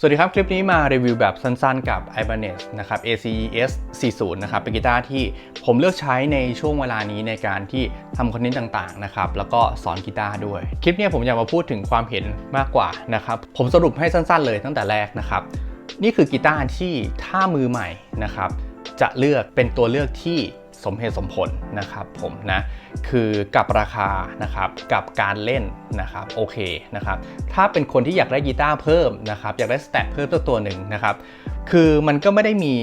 สวัสดีครับ คลิปนี้มารีวิวแบบสั้นๆ กับ Ibanez นะครับ ACES 40 นะครับ เป็นกีตาร์ที่ผมเลือกใช้ในช่วงเวลานี้ในการที่ทำคอนเทนต์ต่างๆ นะครับ แล้วก็สอนกีตาร์ด้วย คลิปนี้ผมอยากมาพูดถึงความเห็นมากกว่านะครับ ผมสรุปให้สั้นๆ เลยตั้งแต่แรกนะครับ นี่คือกีตาร์ที่ถ้ามือใหม่นะครับ จะเลือกเป็นตัวเลือกที่ สมเหตุสมผลนะครับผมนะคือกับราคานะครับกับการเล่นนะครับโอเคนะครับถ้าเป็นคนที่อยากได้กีตาร์เพิ่มนะครับอยากได้สแตทเพิ่มตัวตัวหนึ่งนะครับคือมันก็ไม่ได้มี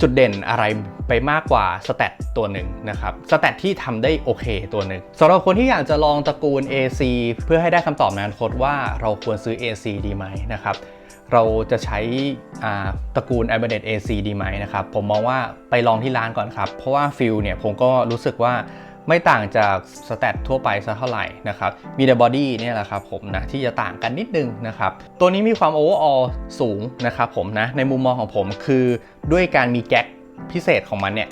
จุดเด่นอะไรไปมากกว่าสแตทตัวหนึ่งนะครับสแตทที่ทำได้โอเคตัวหนึ่งสำหรับคนที่อยากจะลองตระกูล AC เพื่อให้ได้คำตอบในอนาคตว่าเราควรซื้อ AC ดีไหมนะครับ เราจะใช้ตระกูล a b a n e t AC ดีไหมนะครับ ผมมองว่าไปลองที่ร้านก่อนครับ เพราะว่าฟิลเนี่ยผมก็รู้สึกว่าไม่ต่างจากสแตททั่วไปสักเท่าไหร่นะครับ มีแต่บอดี้เนี่ยแหละครับผมนะที่จะต่างกันนิดนึงนะครับ ตัวนี้มีความโอเวอร์ออลสูงนะครับผมนะ ในมุมมองของผมคือด้วยการมีแก๊กพิเศษของมันเนี่ย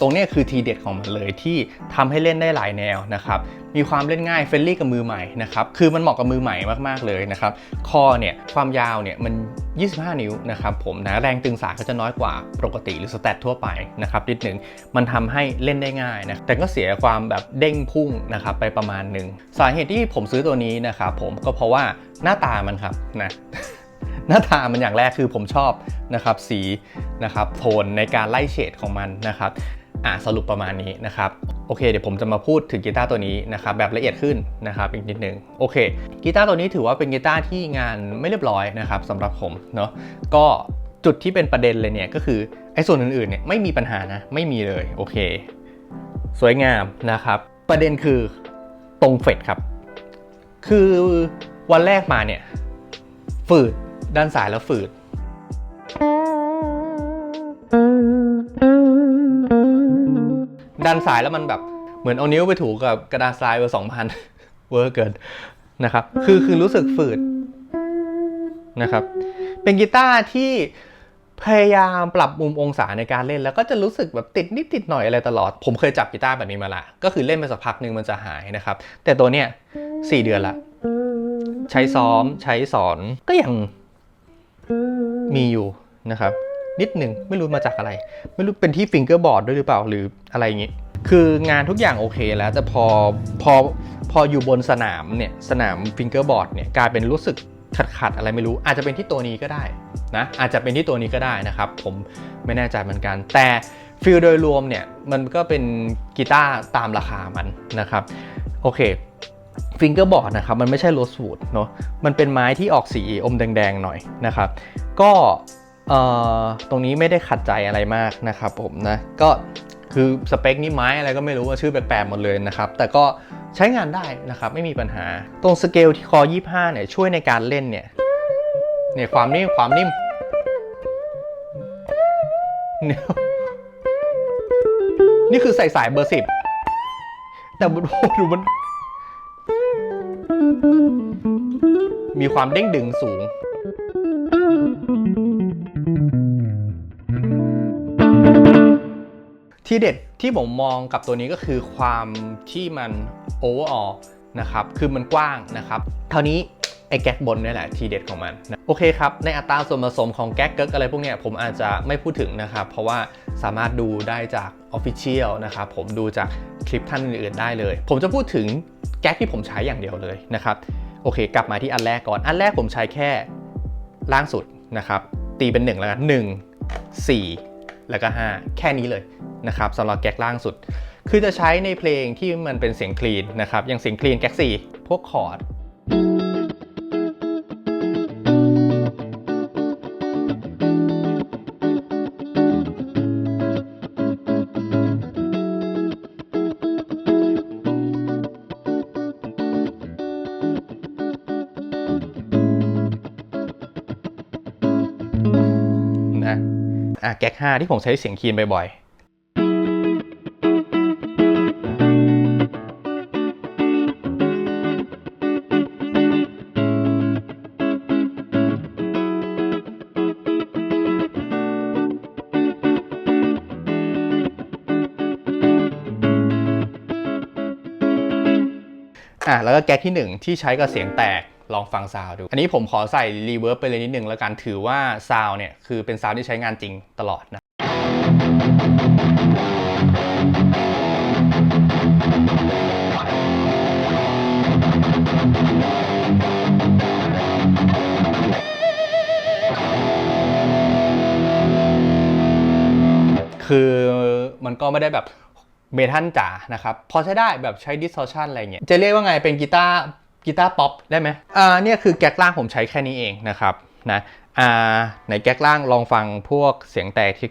ตรงนี้คือทีเด็ดของมันเลยที่ทำให้เล่นได้หลายแนวนะครับ มีความเล่นง่ายเฟรนลี่กับมือใหม่นะครับ คือมันเหมาะกับมือใหม่มากๆเลยนะครับ คอเนี่ยความยาวเนี่ยมัน 25 นิ้วนะครับผมนะแรงตึงสายก็จะน้อยกว่าปกติหรือสแตททั่วไปนะครับนิดหนึ่งมันทำให้เล่นได้ง่ายนะแต่ก็เสียความแบบเด้งพุ่งนะครับไปประมาณหนึ่งสาเหตุที่ผมซื้อตัวนี้นะครับผมก็เพราะว่าหน้าตามันครับนะหน้าตามันอย่างแรกคือผมชอบนะครับสีนะครับโทนในการไล่เฉดของมันนะครับ อ่าสรุปประมาณนี้นะครับโอเคเดี๋ยวผมจะมาพูดถึงกีตาร์ตัวนี้นะครับแบบละเอียดขึ้นนะครับอีกนิดนึงโอเคกีตาร์ตัวนี้ถือว่าเป็นกีตาร์ที่งานไม่เรียบร้อยนะครับสำหรับผมเนาะก็จุดที่เป็นประเด็นเลยเนี่ยก็คือไอ้ส่วนอื่นๆเนี่ยไม่มีปัญหานะไม่มีเลยโอเค สวยงามนะครับประเด็นคือตรงเฟดครับ คือวันแรกมาเนี่ยฝืดด้านซ้ายแล้วฝืด ด้านซ้ายแล้วมันแบบเหมือนเอานิ้วไปถูกับกระดาษทรายเบอร์สองพันเวอร์เกินนะครับ คือคือรู้สึกฝืดนะครับ เป็นกีตาร์ที่พยายามปรับมุมองศาในการเล่นแล้วก็จะรู้สึกแบบติดนิดติดหน่อยอะไรตลอด ผมเคยจับกีตาร์แบบนี้มาละ ก็คือเล่นไปสักพักหนึ่งมันจะหายนะครับ แต่ตัวเนี้ยสี่เดือนละ ใช้ซ้อมใช้สอนก็ยังมีอยู่นะครับ นิดหนึ่งไม่รู้มาจากอะไร ไม่รู้เป็นที่ฟิงเกอร์บอร์ดด้วยหรือเปล่าหรืออะไรอย่างงี้ คืองานทุกอย่างโอเคแล้วแต่พอพอพออยู่บนสนามเนี่ยสนามฟิงเกอร์บอร์ดเนี่ยกลายเป็นรู้สึกขัดขัดอะไรไม่รู้ อาจจะเป็นที่ตัวนี้ก็ได้นะอาจจะเป็นที่ตัวนี้ก็ได้นะครับ ผมไม่แน่ใจเหมือนกัน แต่ฟิลโดยรวมเนี่ยมันก็เป็นกีตาร์ตามราคามันนะครับโอเคฟิงเกอร์บอร์ดนะครับมันไม่ใช่โรสวูดเนาะมันเป็นไม้ที่ออกสีอมแดงๆหน่อยนะครับ ก็ ตรงนี้ไม่ได้ขัดใจอะไรมากนะครับผมนะก็คือสเปคนี่ไม้อะไรก็ไม่รู้ว่าชื่อแปลกๆหมดเลยนะครับ แต่ก็ใช้งานได้นะครับไม่มีปัญหา ตรงสเกลที่คอ 25 เนี่ยช่วยในการเล่นเนี่ยเนี่ยความนิ่มความนิ่มเนี่ยนี่คือใส่สายเบอร์สิบแต่โอ้ดูมัน มีความเด้งดึงสูง ที่เด็ดที่ผมมองกับตัวนี้ก็คือความที่มันโอเวอร์ออนะครับ คือมันกว้างนะครับ เท่านี้ไอ้แก๊กบนนี่แหละทีเด็ดของมันนะโอเคครับ ในอัตราส่วนผสมของแก๊กเกิร์กอะไรพวกเนี้ยผมอาจจะไม่พูดถึงนะครับ เพราะว่าสามารถดูได้จาก Official นะครับผมดูจากคลิปท่านอื่นๆได้เลย ผมจะพูดถึงแก๊กที่ผมใช้อย่างเดียวเลยนะครับ โอเค กลับมาที่อันแรกก่อน อันแรกผมใช้แค่ล่างสุดนะครับ ตีเป็น 1 แล้วกัน1 4 แล้วก็ 5 แค่นี้เลยนะครับสำหรับแก๊กล่างสุด คือจะใช้ในเพลงที่มันเป็นเสียงคลีนนะครับอย่างเสียงคลีนแก๊ก4พวกคอร์ด อะแก๊ก5ที่ผมใช้เสียงคีนบ่อยๆอะแล้วก็แก๊กที่ 1 ที่ใช้กับเสียงแตก ลองฟังซาวดู อันนี้ผมขอใส่รีเวิร์บไปเลยนิดนึงแล้วกันถือว่าซาวเนี่ยคือเป็นซาวที่ใช้งานจริงตลอดนะคือมันก็ไม่ได้แบบเมทัลจ๋านะครับ พอใช้ได้แบบใช้ distortion อะไรเงี้ย จะเรียกว่าไงเป็นกีตาร์ กีตาร์ป๊อปได้ไหมอ่าเนี่ยคือแก๊กล่างผมใช้แค่นี้เองนะครับนะอ่าในแก๊กล่างลองฟังพวกเสียงแตกที่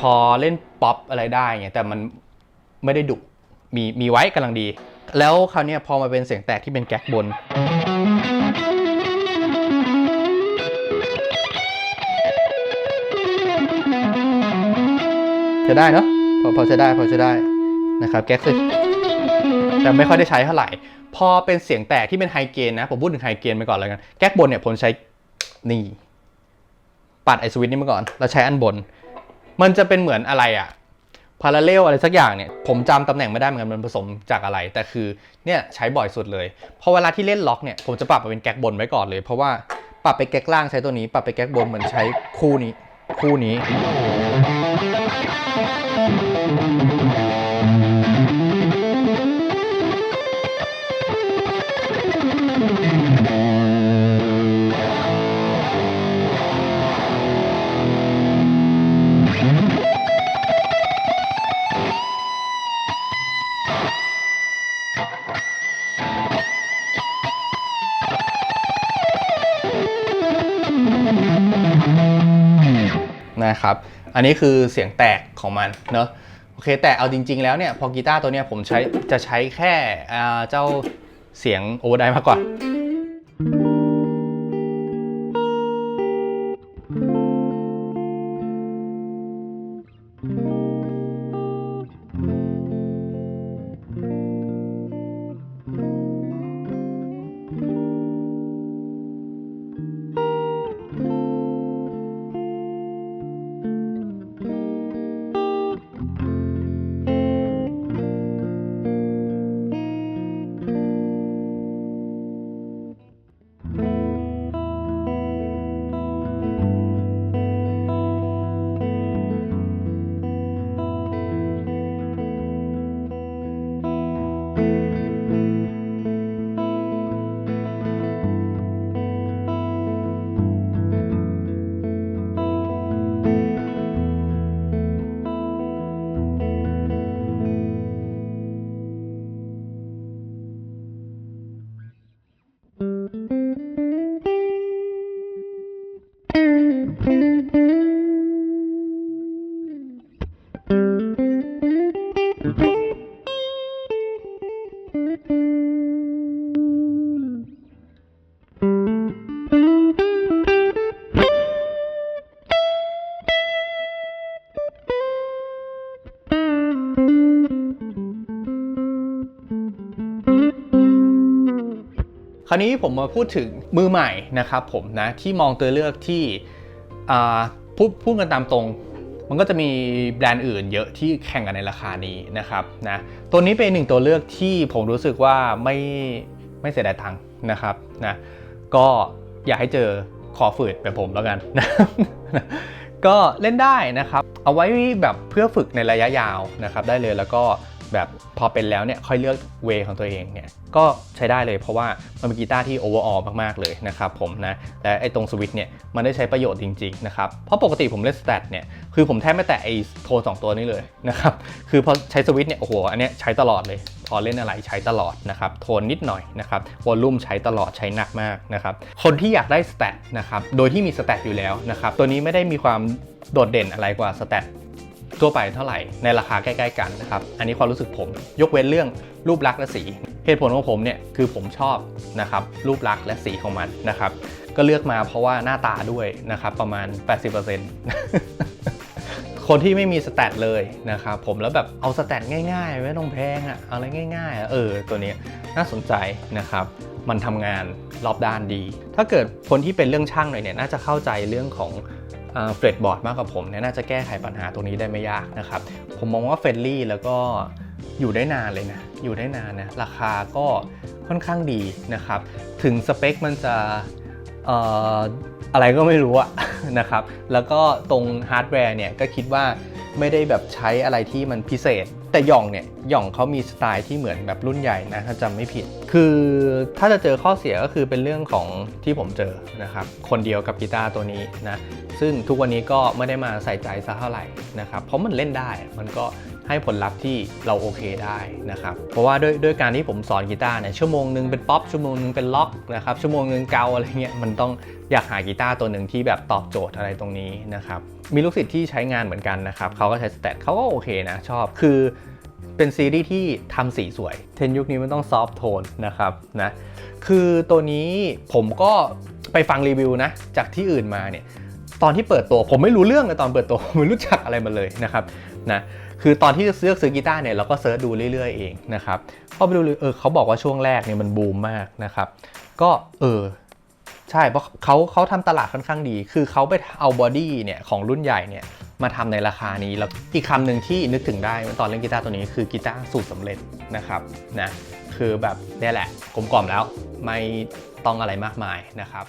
พอเล่นป๊อปอะไรได้ไงแต่มัน ไม่ได้ดุมีมีไว้กำลังดี แล้วคราวนี้พอมาเป็นเสียงแตกที่เป็นแก๊กบน จะได้เนาะพอพอจะได้พอจะได้นะครับแก๊กสิแต่ไม่ค่อยได้ใช้เท่าไหร่ พอเป็นเสียงแตกที่เป็นไฮเกนนะ ผมพูดถึงไฮเกนไปก่อนเลยกัน แก๊กบนเนี่ยผมใช้นี่ปัดไอสวิตนี่มาก่อน แล้วใช้อันบน มันจะเป็นเหมือนอะไรอะ พาราเลลอะไรสักอย่างเนี่ย ผมจำตำแหน่งไม่ได้เหมือนกันมันผสมจากอะไร แต่คือเนี่ยใช้บ่อยสุดเลยพอเวลาที่เล่นล็อกเนี่ยผมจะปรับมาเป็นแก๊กบนไว้ก่อนเลย เพราะว่าปรับไปแก๊กล่างใช้ตัวนี้ ปรับไปแก๊กบนเหมือนใช้คู่นี้ คู่นี้ นะครับ อันนี้คือเสียงแตกของมันเนอะโอเคแต่เอาจริง ๆ แล้วเนี่ยพอกีตาร์ตัวเนี้ยผมใช้จะใช้แค่เจ้าเสียงโอเวอร์ไดมากกว่า คราวนี้ผมมาพูดถึงมือใหม่นะครับผมนะที่มองตัวเลือกที่ พูดพูดกันตามตรง มันก็จะมีแบรนด์อื่นเยอะที่แข่งกันในราคานี้นะครับนะตัวนี้เป็นหนึ่งตัวเลือกที่ผมรู้สึกว่าไม่ไม่เสียดายตังค์นะครับนะก็อยากให้เจอคอฝืดแบบผมแล้วกันนะก็เล่นได้นะครับ เอาไว้แบบเพื่อฝึกในระยะยาวนะครับ ได้เลยแล้วก็ แบบพอเป็นแล้วเนี่ยค่อยเลือกเวของตัวเองเนี่ยก็ใช้ได้เลยเพราะว่ามันเป็นกีตาร์ที่โอเวอร์ออลมากๆเลยนะครับผมนะและไอ้ตรงสวิตช์เนี่ยมันได้ใช้ประโยชน์จริงๆนะครับเพราะปกติผมเล่นสแตทเนี่ยคือผมแทบไม่แตะไอ้โทนสองตัวนี้เลยนะครับคือพอใช้สวิตช์เนี่ยโอ้โหอันเนี้ยใช้ตลอดเลย พอเล่นอะไรใช้ตลอดนะครับโทนนิดหน่อยนะครับวอลลุ่มใช้ตลอดใช้หนักมากนะครับคนที่อยากได้สแตทนะครับโดยที่มีสแตทอยู่แล้วนะครับตัวนี้ไม่ได้มีความโดดเด่นอะไรกว่าสแตท ทั่วไปเท่าไหร่ในราคาใกล้ๆกันนะครับ อันนี้ความรู้สึกผม ยกเว้นเรื่องรูปลักษณ์และสี เหตุผลของผมเนี่ยคือผมชอบนะครับรูปลักษณ์และสีของมันนะครับ ก็เลือกมาเพราะว่าหน้าตาด้วยนะครับประมาณ 80%คนที่ไม่มีสแตทเลยนะครับผมแล้วแบบเอาสแตทง่ายๆ ไม่ต้องแพงอะอะไรง่ายๆ เออตัวนี้น่าสนใจนะครับมันทำงานรอบด้านดี ถ้าเกิดคนที่เป็นเรื่องช่างหน่อยเนี่ยน่าจะเข้าใจเรื่องของ เฟรดบอร์ดมากกว่าผมเนี่ยน่าจะแก้ไขปัญหาตรงนี้ได้ไม่ยากนะครับ ผมมองว่าเฟรนลี่แล้วก็อยู่ได้นานเลยนะ อยู่ได้นานนะ ราคาก็ค่อนข้างดีนะครับ ถึงสเปคมันจะเอ่ออะไรก็ไม่รู้อะนะครับ แล้วก็ตรงฮาร์ดแวร์เนี่ยก็คิดว่าไม่ได้แบบใช้อะไรที่มันพิเศษ แต่หย่องเนี่ยหย่องเขามีสไตล์ที่เหมือนแบบรุ่นใหญ่นะถ้าจำไม่ผิด คือถ้าจะเจอข้อเสียก็คือเป็นเรื่องของที่ผมเจอนะครับคนเดียวกับกีตาร์ตัวนี้นะซึ่งทุกวันนี้ก็ไม่ได้มาใส่ใจซะเท่าไหร่นะครับเพราะมันเล่นได้มันก็ ให้ผลลัพธ์ที่เราโอเคได้นะครับ เพราะว่าด้วยด้วยการที่ผมสอนกีตาร์เนี่ยชั่วโมงหนึ่งเป็นป๊อปชั่วโมงหนึ่งเป็นล็อกนะครับชั่วโมงหนึ่งเกาอะไรเงี้ยมันต้องอยากหากีตาร์ตัวหนึ่งที่แบบตอบโจทย์อะไรตรงนี้นะครับมีลูกศิษย์ที่ใช้งานเหมือนกันนะครับเขาก็ใช้สแตทเขาก็โอเคนะชอบคือเป็นซีรีส์ที่ทำสีสวย เทนยุคนี้มันต้องซอฟโทนนะครับนะคือตัวนี้ผมก็ไปฟังรีวิวนะจากที่อื่นมาเนี่ยตอนที่เปิดตัวผมไม่รู้เรื่องเลยตอนเปิดตัวผมไม่รู้จักอะไรมาเลยนะครับนะ คือตอนที่เลือกซื้อกีตาร์เนี่ยเราก็เซิร์ชดูเรื่อยๆเองนะครับพอไปดูเออเขาบอกว่าช่วงแรกเนี่ยมันบูมมากนะครับก็เออใช่เพราะเขาเขาทำตลาดค่อนข้างดี คือเขาไปเอาบอดี้เนี่ยของรุ่นใหญ่เนี่ยมาทำในราคานี้แล้วอีกคำหนึ่งที่นึกถึงได้ตอนเล่นกีตาร์ตัวนี้คือกีตาร์สูตรสำเร็จนะครับนะคือแบบนี่แหละกลมกล่อมแล้วไม่ต้องอะไรมากมายนะครับ